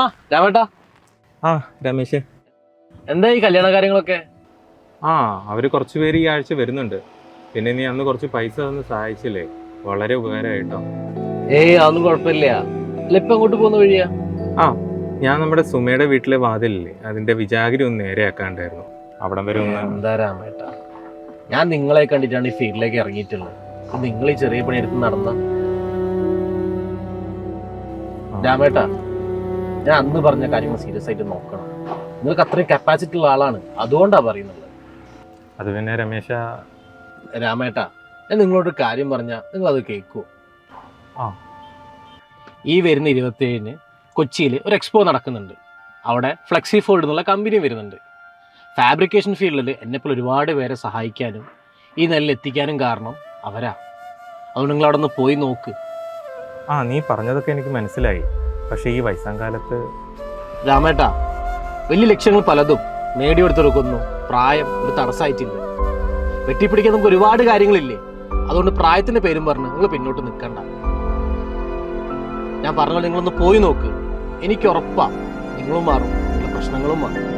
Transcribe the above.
ആ രാമേട്ടാ. ആ രമേശ്. എന്താ ഈ കല്യാണ കാര്യങ്ങളൊക്കെ? ആ അവർ കുറച്ച് പേര് ഈ ആഴ്ച വരുന്നുണ്ട്. പിന്നെ നീ അന്ന് കുറച്ച് പൈസ തന്ന് സഹായിച്ചില്ലേ? വളരെ ഉപകാരമായിട്ടോ. ഏയ് അതൊന്നും കുഴപ്പമില്ല. ഇപ്പൊ അങ്ങോട്ട് പോകുന്ന വഴിയാ? ആ ഞാൻ നമ്മുടെ സുമയുടെ വീട്ടിലെ വാതിലില്ലേ? അതിന്റെ വിജാഗിരി ഒന്ന് നേരെയാക്കാണ്ടായിരുന്നു. അവിടം വരെ ഒന്ന് എന്താ രാമേട്ടാ? ഞാൻ നിങ്ങളെ കണ്ടിട്ടാണ് ഈ ഫീൽഡിലേക്ക് ഇറങ്ങിയിട്ടുള്ളത്. നിങ്ങൾ ഈ ചെറിയ പണിയെടുത്ത് നടന്ന. രാമേട്ടാ ഞാൻ അന്ന് പറഞ്ഞ കാര്യങ്ങൾ സീരിയസ് ആയിട്ട് നോക്കണം. നിങ്ങൾക്ക് അത്രയും കപ്പാസിറ്റി ഉള്ള ആളാണ്. അതുകൊണ്ടാണ് പറയുന്നത്. അത് പിന്നെ രമേശ രാമേട്ടാ ഞാൻ നിങ്ങളോട് കാര്യം പറഞ്ഞാൽ നിങ്ങൾ അത് കേൾക്കുമോ ആ. ഈ വരുന്ന ഇരുപത്തേഴിന് കൊച്ചിയിൽ ഒരു എക്സ്പോ നടക്കുന്നുണ്ട്. അവിടെ ഫ്ലെക്സി ഫോൾഡ് എന്നുള്ള കമ്പനി വരുന്നുണ്ട്. ഫാബ്രിക്കേഷൻ ഫീൽഡിൽ എന്നെപ്പോൾ ഒരുപാട് പേരെ സഹായിക്കാനും ഈ നെല്ല് എത്തിക്കാനും കാരണം അവരാ. അതുകൊണ്ട് നിങ്ങൾ അവിടെ നിന്ന് പോയി നോക്ക്. ആ നീ പറഞ്ഞതൊക്കെ എനിക്ക് മനസ്സിലായി. പക്ഷേ ഈ വയസ്സാം കാലത്ത് രാമേട്ടാ വലിയ ലക്ഷ്യങ്ങൾ പലതും നേടിയെടുത്തെടുക്കുന്നു പ്രായം ഒരു തടസ്സമായിട്ടില്ല വെട്ടിപ്പിടിക്കാൻ നമുക്ക് ഒരുപാട് കാര്യങ്ങളില്ലേ? അതുകൊണ്ട് പ്രായത്തിന്റെ പേരും പറഞ്ഞ് നിങ്ങൾ പിന്നോട്ട് നിൽക്കണ്ട. ഞാൻ പറഞ്ഞ നിങ്ങളൊന്ന് പോയി നോക്ക്. എനിക്ക് ഉറപ്പാ നിങ്ങളും മാറും നിങ്ങളുടെ പ്രശ്നങ്ങളും മാറും.